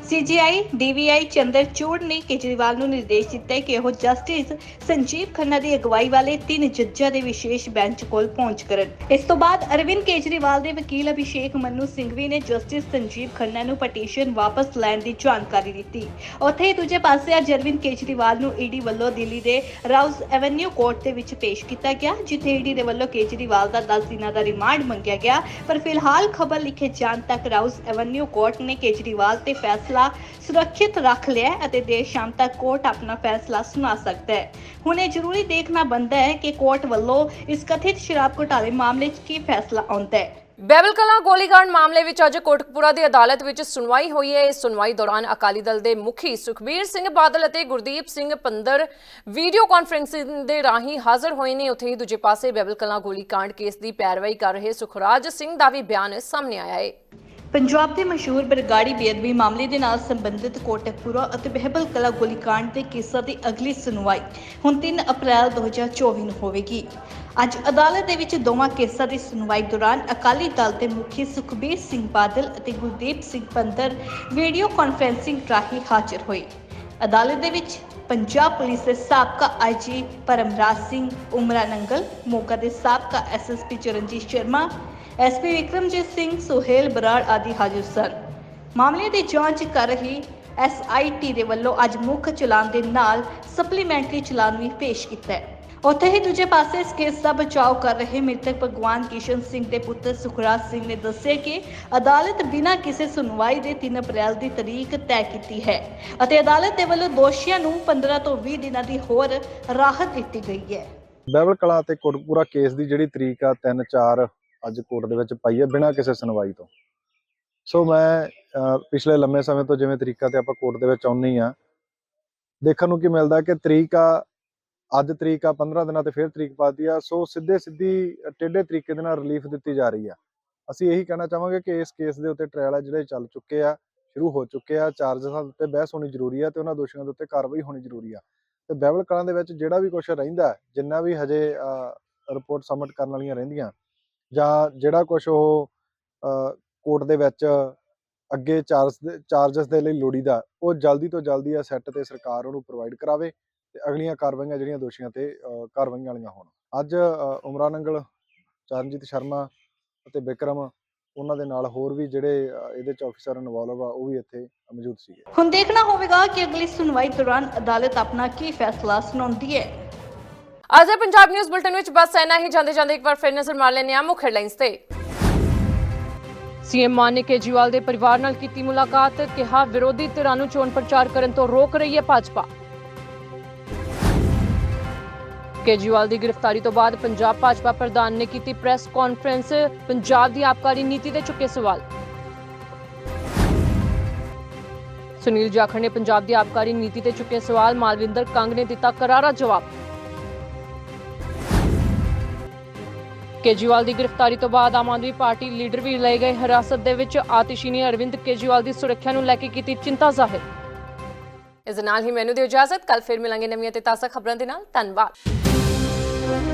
Speaker 2: ਸੀਜੀਆਈ, ਡੀਵੀਆਈ ਚੰਦਰਚੂੜ ਨੇ ਕੇਜਰੀਵਾਲ ਨੂੰ ਨਿਰਦੇਸ਼ ਦਿੱਤਾ ਹੈ ਕਿ ਉਹ ਜਸਟਿਸ ਸੰਜੀਵ ਖੰਨਾ ਦੀ ਅਗਵਾਈ ਵਾਲੇ ਤਿੰਨ ਜੱਜਾਂ ਦੇ ਵਿਸ਼ੇਸ਼ ਬੈਂਚ ਕੋਲ ਪਹੁੰਚ ਕਰਨ। ਇਸ ਤੋਂ ਬਾਅਦ ਅਰਵਿੰਦ ਕੇਜਰੀਵਾਲ ਦੇ ਵਕੀਲ ਅਭਿਸ਼ੇਕ ਮਨੂ ਸਿੰਘਵੀ ਨੇ ਜਸਟਿਸ ਸੰਜੀਵ ਖੰਨਾ ਨੂੰ ਪਟੀਸ਼ਨ ਵਾਪਸ ਲੈਣ ਦੀ ਜਾਣਕਾਰੀ ਦਿੱਤੀ। ਉੱਥੇ ਹੀ ਦੂਜੇ ਪਾਸੇ ਅੱਜ ਅਰਵਿੰਦ ਕੇਜਰੀਵਾਲ ਨੂੰ ਈਡੀ ਵੱਲੋਂ ਦਿੱਲੀ ਦੇ ਰਾਉਜ਼ ਐਵਨਿਊ ਕੋਰਟ ਦੇ ਵਿੱਚ ਪੇਸ਼ ਕੀਤਾ ਗਿਆ, ਜਿੱਥੇ ਈਡੀ ਦੇ ਵੱਲੋਂ ਕੇਜਰੀਵਾਲ ਦਾ 10 ਦਿਨਾਂ ਦਾ ਰਿਮਾਂਡ ਮੰਗਿਆ ਗਿਆ। ਪਰ ਫਿਲਹਾਲ ਖਬਰ ਲਿਖੇ ਜਾਣ ਤੱਕ ਰਾਉਜ਼ ਐਵਨਿਊ ਕੋਰਟ ਨੇ ਕੇਜਰੀਵਾਲ ਤੇ ਫੈਸਲਾ ਫੈਸਲਾ ਸੁਰੱਖਿਅਤ ਰੱਖ ਲਿਆ ਹੈ ਅਤੇ ਦੇਰ ਸ਼ਾਮ ਤੱਕ ਕੋਰਟ ਆਪਣਾ ਫੈਸਲਾ ਸੁਣਾ ਸਕਦਾ ਹੈ। ਹੁਣ ਇਹ ਜ਼ਰੂਰੀ ਦੇਖਣਾ ਬੰਦਾ ਹੈ ਕਿ ਕੋਰਟ ਵੱਲੋਂ ਇਸ ਕਥਿਤ ਸ਼ਰਾਬ ਘੁਟਾਲੇ ਮਾਮਲੇ 'ਚ ਕੀ ਫੈਸਲਾ ਆਉਂਦਾ ਹੈ।
Speaker 1: ਬੈਬਲ ਕਲਾਂ ਗੋਲੀਕਾਂਡ ਮਾਮਲੇ ਵਿੱਚ ਅੱਜ ਕੋਟਕਪੂਰਾ ਦੀ ਅਦਾਲਤ ਵਿੱਚ ਸੁਣਵਾਈ ਹੋਈ ਹੈ। ਇਸ ਸੁਣਵਾਈ ਦੌਰਾਨ ਅਕਾਲੀ ਦਲ ਦੇ ਮੁਖੀ ਸੁਖਬੀਰ ਸਿੰਘ ਬਾਦਲ ਅਤੇ ਗੁਰਦੀਪ ਸਿੰਘ ਪੰਦਰ ਵੀਡੀਓ ਕਾਨਫਰੰਸਿੰਗ ਦੇ ਰਾਹੀਂ ਹਾਜ਼ਰ ਹੋਏ ਨੇ। ਉੱਥੇ ਹੀ ਦੂਜੇ ਪਾਸੇ ਬੈਬਲ ਕਲਾਂ ਗੋਲੀਕਾਂਡ ਕੇਸ ਦੀ ਪੈਰਵਾਈ ਕਰ ਰਹੇ ਸੁਖਰਾਜ ਸਿੰਘ ਦਾ ਵੀ ਬਿਆਨ ਸਾਹਮਣੇ ਆਇਆ ਹੈ।
Speaker 2: ਪੰਜਾਬ ਦੇ ਮਸ਼ਹੂਰ ਬਰਗਾੜੀ ਬੇਅਦਬੀ ਮਾਮਲੇ ਦੇ ਨਾਲ ਸੰਬੰਧਿਤ ਕੋਟਕਪੂਰਾ ਅਤੇ ਬਹਿਬਲ ਕਲਾ ਗੋਲੀकांड ਦੇ ਕੇਸਾਂ ਦੀ ਅਗਲੀ ਸੁਣਵਾਈ ਹੁਣ 3 ਅਪ੍ਰੈਲ 2024 ਨੂੰ ਹੋਵੇਗੀ। ਅੱਜ ਅਦਾਲਤ ਦੇ ਵਿੱਚ ਦੋਵਾਂ ਕੇਸਾਂ ਦੀ ਸੁਣਵਾਈ ਦੌਰਾਨ ਅਕਾਲੀ ਦਲ ਦੇ ਮੁਖੀ ਸੁਖਬੀਰ ਸਿੰਘ ਬਾਦਲ ਅਤੇ ਗੁਰਦੀਪ ਸਿੰਘ ਪੰਦਰ ਵੀਡੀਓ ਕਾਨਫਰੈਂਸਿੰਗ ਰਾਹੀਂ ਹਾਜ਼ਰ ਹੋਏ। ਅਦਾਲਤ ਦੇ ਵਿੱਚ ਪੰਜਾਬ ਪੁਲਿਸ ਦੇ ਸਾਬਕਾ ਆਈਜੀ ਪਰਮਰਾਜ ਸਿੰਘ, ਉਮਰਾ ਨੰਗਲ, ਮੋਗਾ ਦੇ ਸਾਬਕਾ ਐਸਐਸਪੀ ਚਰਨਜੀਤ ਸ਼ਰਮਾ ਐਸਪੀ ਵਿਕਰਮਜੀਤ ਸਿੰਘ, ਸੁਹੇਲ ਬਰਾੜ ਆਦਿ ਹਾਜ਼ਰ ਸਨ। ਮਾਮਲੇ ਦੀ ਜਾਂਚ ਕਰ ਰਹੀ ਐਸਆਈਟੀ ਦੇ ਵੱਲੋਂ ਅੱਜ ਮੁੱਖ ਚਲਾਨ ਦੇ ਨਾਲ ਸਪਲੀਮੈਂਟਰੀ ਚਲਾਨ ਵੀ ਪੇਸ਼ ਕੀਤਾ ਹੈ। ਉੱਥੇ ਹੀ ਦੂਜੇ ਪਾਸੇ ਇਸ ਕੇਸ ਦਾ ਬਚਾਅ ਕਰ ਰਹੇ ਮ੍ਰਿਤਕ ਭਗਵਾਨ ਕਿਸ਼ਨ ਸਿੰਘ ਦੇ ਪੁੱਤਰ ਸੁਖਰਾਜ ਸਿੰਘ ਨੇ ਦੱਸਿਆ ਕਿ ਅਦਾਲਤ ਬਿਨਾਂ ਕਿਸੇ ਸੁਣਵਾਈ ਦੇ 3 ਅਪ੍ਰੈਲ ਦੀ ਤਰੀਕ ਤੈਅ ਕੀਤੀ ਹੈ ਅਤੇ ਅਦਾਲਤ ਦੇ ਵੱਲੋਂ ਦੋਸ਼ੀਆਂ ਨੂੰ 15 ਤੋਂ 20 ਦਿਨਾਂ ਦੀ ਹੋਰ ਰਾਹਤ ਦਿੱਤੀ ਗਈ ਹੈ।
Speaker 8: ਬਹਿਬਲ ਕਲਾ ਤੇ ਕੋਟਕਪੂਰਾ ਕੇਸ ਦੀ ਜਿਹੜੀ ਤਰੀਕ ਆ 3 4 ਅੱਜ ਕੋਰਟ ਦੇ ਵਿੱਚ ਪਾਈ ਹੈ ਬਿਨਾਂ ਕਿਸੇ ਸੁਣਵਾਈ ਤੋਂ। ਸੋ ਮੈਂ ਪਿਛਲੇ ਲੰਮੇ ਸਮੇਂ ਤੋਂ ਜਿਵੇਂ ਤਰੀਕਾ ਤੇ ਆਪਾਂ ਕੋਰਟ ਦੇ ਵਿੱਚ ਆਉਂਦੇ ਆ ਦੇਖਣ ਨੂੰ ਕੀ ਮਿਲਦਾ ਕਿ ਤਰੀਕ ਆ, ਅੱਜ ਤਰੀਕ ਆ 15 ਦਿਨਾਂ ਤੇ ਫਿਰ ਤਰੀਕ ਪਾਤੀ ਆ। ਸੋ ਸਿੱਧੇ ਸਿੱਧੀ, ਟੇਢੇ ਤਰੀਕੇ ਦੇ ਨਾਲ ਰਿਲੀਫ ਦਿੱਤੀ ਜਾ ਰਹੀ ਆ। ਅਸੀਂ ਇਹੀ ਕਹਿਣਾ ਚਾਹਾਂਗੇ ਕਿ ਇਸ ਕੇਸ ਦੇ ਉੱਤੇ ਟ੍ਰਾਇਲ ਆ ਜਿਹੜੇ ਚੱਲ ਚੁੱਕੇ ਆ, ਸ਼ੁਰੂ ਹੋ ਚੁੱਕੇ ਆ। ਚਾਰਜਸਾਂ ਉੱਤੇ ਬਹਿਸ ਹੋਣੀ ਜ਼ਰੂਰੀ ਆ ਤੇ ਉਹਨਾਂ ਦੋਸ਼ੀਆਂ ਦੇ ਉੱਤੇ ਕਾਰਵਾਈ ਹੋਣੀ ਜ਼ਰੂਰੀ ਆ। ਤੇ ਬਹਿਬਲ ਕਲਾਂ ਦੇ ਵਿੱਚ ਜਿਹੜਾ ਵੀ ਕੁਝ ਰਹਿੰਦਾ, ਜਿੰਨਾ ਵੀ ਹਜੇ ਰਿਪੋਰਟ ਸਬਮਿਟ ਕਰਨ ਵਾਲੀਆਂ ਰਹਿੰਦੀਆਂ ਜਾਂ ਜਿਹੜਾ ਕੁਝ ਉਹ ਕੋਰਟ ਦੇ ਵਿੱਚ ਅੱਗੇ ਚਾਰਜ ਚਾਰਜਸ ਦੇ ਲਈ ਲੋੜੀਦਾ ਉਹ ਜਲਦੀ ਤੋਂ ਜਲਦੀ ਆ ਸੈੱਟ ਤੇ ਸਰਕਾਰ ਉਹਨੂੰ ਪ੍ਰੋਵਾਈਡ ਕਰਾਵੇ ਤੇ ਅਗਲੀਆਂ ਕਾਰਵਾਈਆਂ ਜਿਹੜੀਆਂ ਦੋਸ਼ੀਆਂ ਤੇ ਕਾਰਵਾਈਆਂ ਵਾਲੀਆਂ ਹੋਣ। ਅੱਜ ਅ, ਉਮਰਾ ਚਰਨਜੀਤ ਸ਼ਰਮਾ ਅਤੇ ਵਿਕਰਮ ਉਹਨਾਂ ਦੇ ਨਾਲ ਹੋਰ ਵੀ ਜਿਹੜੇ ਇਹਦੇ ਚ ਆਫੀਸਰ ਇਨਵੋਲਵ ਆ ਉਹ ਵੀ ਇੱਥੇ ਮੌਜੂਦ ਸੀਗੇ।
Speaker 2: ਹੁਣ ਦੇਖਣਾ ਹੋਵੇਗਾ ਕਿ ਅਗਲੀ ਸੁਣਵਾਈ ਦੌਰਾਨ ਅਦਾਲਤ ਆਪਣਾ ਕੀ ਫੈਸਲਾ ਸੁਣਾਉਂਦੀ ਹੈ।
Speaker 1: ਅੱਜ ਦੇ ਪੰਜਾਬ ਨਿਊਜ਼ ਬੁਲਟਨ ਵਿੱਚ ਬਸ ਇੰਨਾ ਹੀ। ਜਾਂਦੇ ਜਾਂਦੇ ਇੱਕ ਵਾਰ ਫਿਰ ਨਜ਼ਰ ਮਾਰ ਲੈਂਦੇ ਹਾਂ ਮੁੱਖ ਹੈਡਲਾਈਨਸ ਤੇ। ਸੀਐਮ ਮਾਨ ਨੇ ਕੇਜਰੀਵਾਲ ਦੇ ਪਰਿਵਾਰ ਨਾਲ ਕੀਤੀ ਮੁਲਾਕਾਤ, ਕਿਹਾ ਵਿਰੋਧੀ ਧਿਰਾਂ ਨੂੰ ਚੋਣ ਪ੍ਰਚਾਰ ਕਰਨ ਤੋਂ ਰੋਕ ਰਹੀ ਹੈ ਭਾਜਪਾ। ਕੇਜਰੀਵਾਲ ਦੀ ਗ੍ਰਿਫਤਾਰੀ ਤੋਂ ਬਾਅਦ ਪੰਜਾਬ ਭਾਜਪਾ ਪ੍ਰਧਾਨ ਨੇ ਕੀਤੀ ਪ੍ਰੈਸ ਕਾਨਫਰੰਸ ਪੰਜਾਬ ਦੀ ਆਬਕਾਰੀ ਨੀਤੀ ਤੇ ਚੁੱਕੇ ਸਵਾਲ। ਸੁਨੀਲ ਜਾਖੜ ਨੇ ਪੰਜਾਬ ਦੀ ਆਬਕਾਰੀ ਨੀਤੀ ਤੇ ਚੁੱਕੇ ਸਵਾਲ, ਮਾਲਵਿੰਦਰ ਕੰਗ ਨੇ ਦਿੱਤਾ ਕਰਾਰਾ ਜਵਾਬ। ਕੇਜਰੀਵਾਲ ਦੀ ਗ੍ਰਿਫਤਾਰੀ ਤੋਂ ਬਾਅਦ ਆਮ ਆਦਮੀ ਪਾਰਟੀ ਲੀਡਰ ਵੀ ਲਏ ਗਏ। ਹਿਰਾਸਤ ਦੇ ਵਿੱਚ ਆਤਿਸ਼ੀ ਨੇ ਅਰਵਿੰਦ ਕੇਜਰੀਵਾਲ ਦੀ ਸੁਰੱਖਿਆ ਨੂੰ ਲੈ ਕੇ ਕੀਤੀ ਚਿੰਤਾ ਜ਼ਾਹਿਰ। ਇਸ ਨਾਲ ਹੀ ਮੈਨੂੰ ਦਿਓ ਇਜਾਜ਼ਤ। ਕੱਲ ਫਿਰ ਮਿਲਾਂਗੇ ਨਵੀਆਂ ਤੇ ਤਾਜ਼ਾ ਖਬਰਾਂ ਦੇ ਨਾਲ। ਧੰਨਵਾਦ।